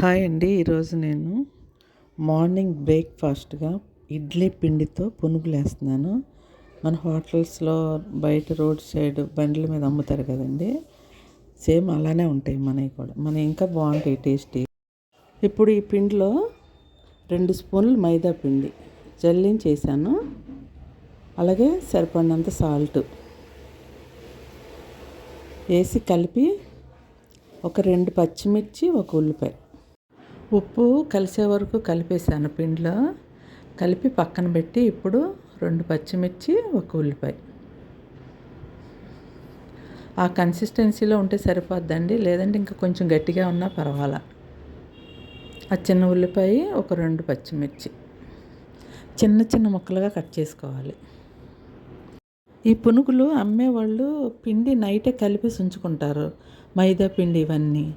Hi అండి ఈరోజు నేను మార్నింగ్ బ్రేక్ఫాస్ట్గా ఇడ్లీ పిండితో పునుగులు వేస్తున్నాను మన హోటల్స్లో బయట రోడ్ సైడ్ బండ్ల మీద అమ్ముతారు కదండి సేమ్ అలానే ఉంటాయి మనవి కూడా. మన ఇంకా బాగుంటాయి టేస్టీ. ఇప్పుడు ఈ పిండిలో రెండు స్పూన్లు మైదా పిండి జల్లించేసాను అలాగే సరిపడినంత సాల్ట్ వేసి కలిపి ఒక రెండు పచ్చిమిర్చి ఒక ఉల్లిపాయ ఉప్పు కలిసే వరకు కలిపేసాను పిండిలో. కలిపి పక్కన పెట్టి ఇప్పుడు రెండు పచ్చిమిర్చి ఒక ఉల్లిపాయ. ఆ కన్సిస్టెన్సీలో ఉంటే సరిపోద్దండి. లేదంటే ఇంకా కొంచెం గట్టిగా ఉన్నా పర్వాలా. ఆ చిన్న ఉల్లిపాయ ఒక రెండు పచ్చిమిర్చి. చిన్న చిన్న ముక్కలుగా కట్ చేసుకోవాలి. ఈ పునుగులు అమ్మేవాళ్ళు పిండి నైటే కలిపి ఉంచుకుంటారు మైదా పిండి ఇవన్నీ.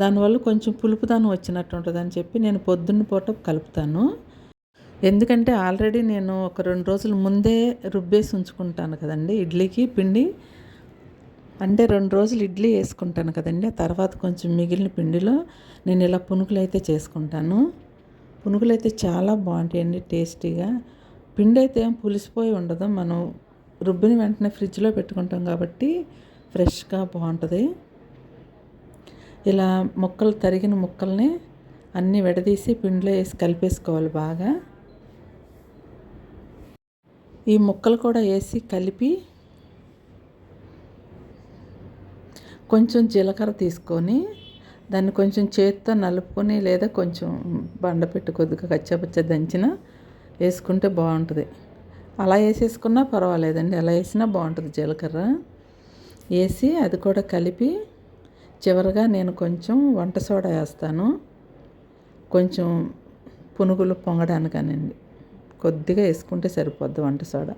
దానివల్ల కొంచెం పులుపుదానం వచ్చినట్టు ఉంటుందని చెప్పి నేను పొద్దున్న పూట కలుపుతాను. ఎందుకంటే ఆల్రెడీ నేను ఒక రెండు రోజుల ముందే రుబ్బేసి ఉంచుకుంటాను కదండి ఇడ్లీకి పిండి. అంటే రెండు రోజులు ఇడ్లీ వేసుకుంటాను కదండి ఆ తర్వాత కొంచెం మిగిలిన పిండిలో నేను ఇలా పునుకులు అయితే చేసుకుంటాను. పునుకులు అయితే చాలా బాగుంటాయండి టేస్టీగా. పిండి అయితే ఏం పులిసిపోయి ఉండదు మనం రుబ్బిన వెంటనే ఫ్రిడ్జ్లో పెట్టుకుంటాం కాబట్టి ఫ్రెష్గా బాగుంటుంది. ఇలా ముక్కలు తరిగిన ముక్కల్ని అన్నీ విడదీసి పిండిలో వేసి కలిపేసుకోవాలి బాగా. ఈ ముక్కలు కూడా వేసి కలిపి కొంచెం జీలకర్ర తీసుకొని దాన్ని కొంచెం చేతితో నలుపుకొని లేదా కొంచెం బండ పెట్టి కొద్దిగా కచ్చపచ్చ దంచిన వేసుకుంటే బాగుంటుంది. అలా వేసేసుకున్నా పర్వాలేదండి. అలా వేసినా బాగుంటుంది జీలకర్ర. వేసి అది కూడా కలిపి చివరిగా నేను కొంచెం వంట సోడా వేస్తాను. కొంచెం పునుగులు పొంగడానికనండి. కొద్దిగా వేసుకుంటే సరిపోద్ది వంట సోడా.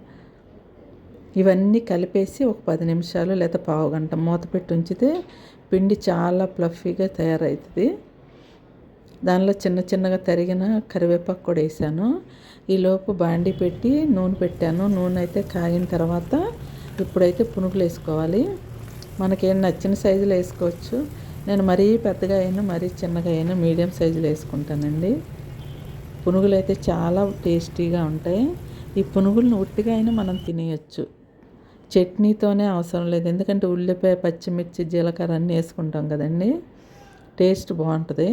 ఇవన్నీ కలిపేసి ఒక పది నిమిషాలు లేదా పావు గంట మూత పెట్టి ఉంచితే పిండి చాలా ప్లఫీగా తయారవుతుంది దానిలో చిన్న చిన్నగా తరిగిన కరివేపాకు కూడా వేసాను. ఈలోపు బాండి పెట్టి నూనె పెట్టాను. నూనె అయితే కాగిన తర్వాత ఇప్పుడైతే పునుగులు వేసుకోవాలి. మనకేం నచ్చిన సైజులు వేసుకోవచ్చు. నేను మరీ పెద్దగా అయినా మరీ చిన్నగా అయినా మీడియం సైజులు వేసుకుంటానండి. పునుగులు అయితే చాలా టేస్టీగా ఉంటాయి. ఈ పునుగులను ఉట్టిగా అయినా మనం తినేయచ్చు. చట్నీతోనే అవసరం లేదు. ఎందుకంటే ఉల్లిపాయ పచ్చిమిర్చి జీలకర్ర అన్నీ వేసుకుంటాం కదండి. టేస్ట్ బాగుంటుంది.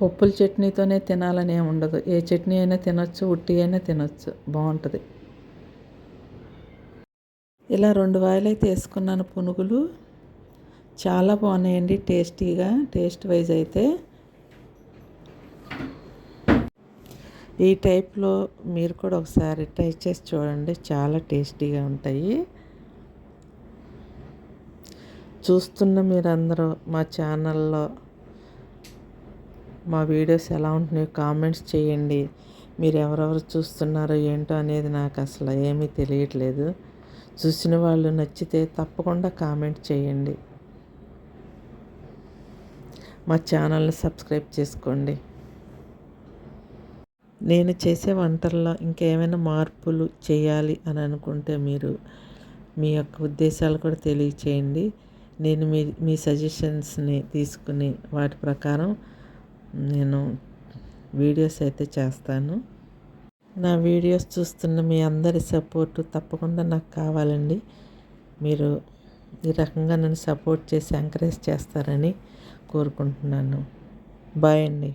పప్పుల చట్నీతోనే తినాలని ఉండదు. ఏ చట్నీ అయినా తినొచ్చు ఉట్టి అయినా తినొచ్చు. బాగుంటుంది. ఇలా రెండు వాయిలు అయితే వేసుకున్నాను పునుగులు. చాలా బాగున్నాయండి టేస్టీగా టేస్ట్ వైజ్ అయితే. ఈ టైప్లో మీరు కూడా ఒకసారి ట్రై చేసి చూడండి చాలా టేస్టీగా ఉంటాయి. చూస్తున్న మీరందరూ మా ఛానల్లో మా వీడియోస్ ఎలా ఉంటున్నాయో కామెంట్స్ చేయండి. మీరు ఎవరెవరు చూస్తున్నారో ఏంటో అనేది నాకు అసలు ఏమీ తెలియట్లేదు. చూసిన వాళ్ళు నచ్చితే తప్పకుండా కామెంట్ చేయండి. మా ఛానల్ని సబ్స్క్రైబ్ చేసుకోండి. నేను చేసే వంటల్లో ఇంకేమైనా మార్పులు చేయాలి అని అనుకుంటే మీరు మీ యొక్క ఉద్దేశాలు కూడా తెలియచేయండి. నేను మీ మీ సజెషన్స్ని తీసుకుని వాటి ప్రకారం నేను వీడియోస్ అయితే చేస్తాను. నా వీడియోస్ చూస్తున్న మీ అందరి సపోర్టు తప్పకుండా నాకు కావాలండి. మీరు ఈ రకంగా నన్ను సపోర్ట్ చేసి ఎంకరేజ్ చేస్తారని కోరుకుంటున్నాను. బాయ్ అండి.